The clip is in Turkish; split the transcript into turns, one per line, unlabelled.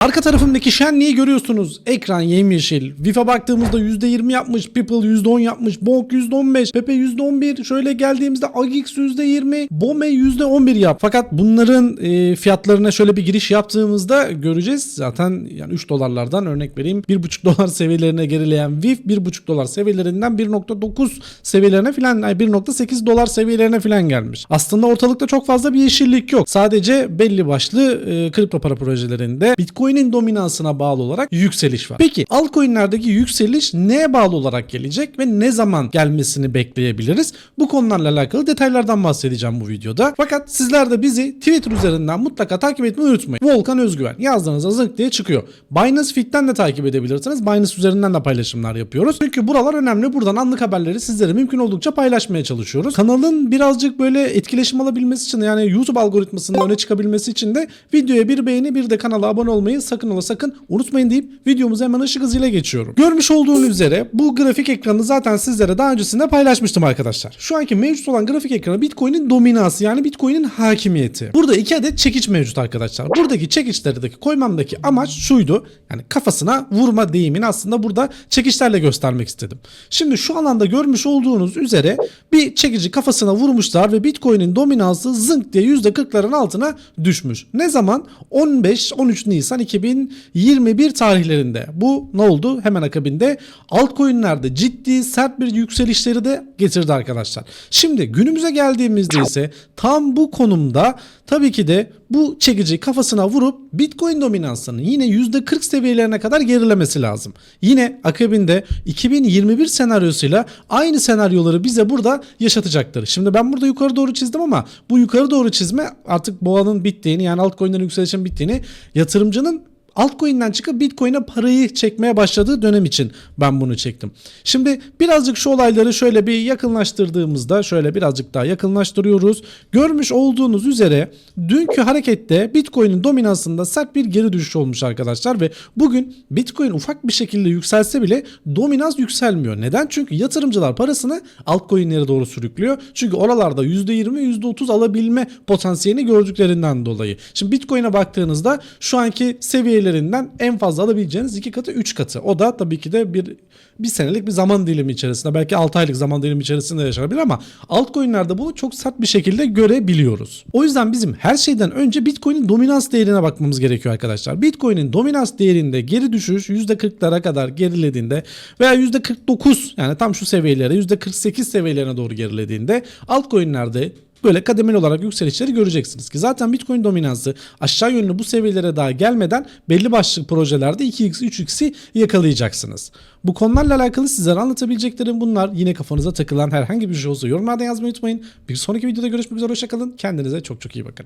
Arka tarafımdaki şenliği görüyorsunuz. Ekran yemyeşil. VIF'e baktığımızda %20 yapmış. People %10 yapmış. Bonk %15. Pepe %11. Şöyle geldiğimizde Agix %20. Bome %11 yap. Fakat bunların e, fiyatlarına şöyle bir giriş yaptığımızda göreceğiz. Zaten yani 3 dolarlardan örnek vereyim. 1,5 dolar seviyelerine gerileyen VIF 1,5 dolar seviyelerinden 1.9 seviyelerine filan ay 1.8 dolar seviyelerine filan gelmiş. Aslında ortalıkta çok fazla bir yeşillik yok. Sadece belli başlı e, kripto para projelerinde Bitcoin'in dominansına bağlı olarak yükseliş var. Peki altcoin'lerdeki yükseliş neye bağlı olarak gelecek ve ne zaman gelmesini bekleyebiliriz? Bu konularla alakalı detaylardan bahsedeceğim bu videoda. Fakat sizler de bizi Twitter üzerinden mutlaka takip etmeyi unutmayın. Volkan Özgüven yazdığınızda zınk diye çıkıyor. Binance Fit'ten de takip edebilirsiniz. Binance üzerinden de paylaşımlar yapıyoruz. Çünkü buralar önemli. Buradan anlık haberleri sizlere mümkün oldukça paylaşmaya çalışıyoruz. Kanalın birazcık böyle etkileşim alabilmesi için yani YouTube algoritmasında öne çıkabilmesi için de videoya bir beğeni bir de kanala abone olmayı sakın ola sakın unutmayın deyip videomuza hemen ışık hızıyla geçiyorum. Görmüş olduğunuz üzere bu grafik ekranını zaten sizlere daha öncesinde paylaşmıştım arkadaşlar. Şu anki mevcut olan grafik ekranı Bitcoin'in dominansı yani Bitcoin'in hakimiyeti. Burada iki adet çekiç mevcut arkadaşlar. Buradaki çekiçlerdeki koymamdaki amaç şuydu. Yani kafasına vurma deyimini aslında burada çekiçlerle göstermek istedim. Şimdi şu alanda görmüş olduğunuz üzere bir çekici kafasına vurmuşlar ve Bitcoin'in dominansı zınk diye %40'ların altına düşmüş. Ne zaman? 15-13 Nisan 2021 tarihlerinde. Bu ne oldu? Hemen akabinde altcoin'lerde ciddi sert bir yükselişleri de getirdi arkadaşlar. Şimdi günümüze geldiğimizde ise tam bu konumda tabii ki de bu çekici kafasına vurup Bitcoin dominansının yine %40 seviyelerine kadar gerilemesi lazım. Yine akabinde 2021 senaryosuyla aynı senaryoları bize burada yaşatacaktır. Şimdi ben burada yukarı doğru çizdim ama bu yukarı doğru çizme artık boğanın bittiğini yani altcoin'lerin yükselişin bittiğini yatırımcının altcoin'den çıkıp Bitcoin'e parayı çekmeye başladığı dönem için ben bunu çektim. Şimdi birazcık şu olayları şöyle bir yakınlaştırdığımızda şöyle birazcık daha yakınlaştırıyoruz. Görmüş olduğunuz üzere dünkü harekette Bitcoin'in dominansında sert bir geri düşüş olmuş arkadaşlar ve bugün Bitcoin ufak bir şekilde yükselse bile dominans yükselmiyor. Neden? Çünkü yatırımcılar parasını altcoin'lere doğru sürüklüyor. Çünkü oralarda %20 %30 alabilme potansiyelini gördüklerinden dolayı. Şimdi Bitcoin'e baktığınızda şu anki seviyelerinden en fazla alabileceğiniz iki katı 3 katı. O da tabii ki de bir bir senelik bir zaman dilimi içerisinde belki 6 aylık zaman dilimi içerisinde yaşanabilir ama altcoin'lerde bunu çok sert bir şekilde görebiliyoruz. O yüzden bizim her şeyden önce Bitcoin'in dominans değerine bakmamız gerekiyor arkadaşlar. Bitcoin'in dominans değerinde geri düşüş %40'lara kadar gerilediğinde veya %49 yani tam şu seviyelere %48 seviyelerine doğru gerilediğinde altcoin'lerde böyle kademeli olarak yükselişleri göreceksiniz ki zaten Bitcoin dominansı aşağı yönlü bu seviyelere daha gelmeden belli başlı projelerde 2x 3x'i yakalayacaksınız. Bu konularla alakalı sizlere anlatabileceklerim bunlar. Yine kafanıza takılan herhangi bir şey olsa yorumlarda yazmayı unutmayın. Bir sonraki videoda görüşmek üzere hoşçakalın. Kendinize çok çok iyi bakın.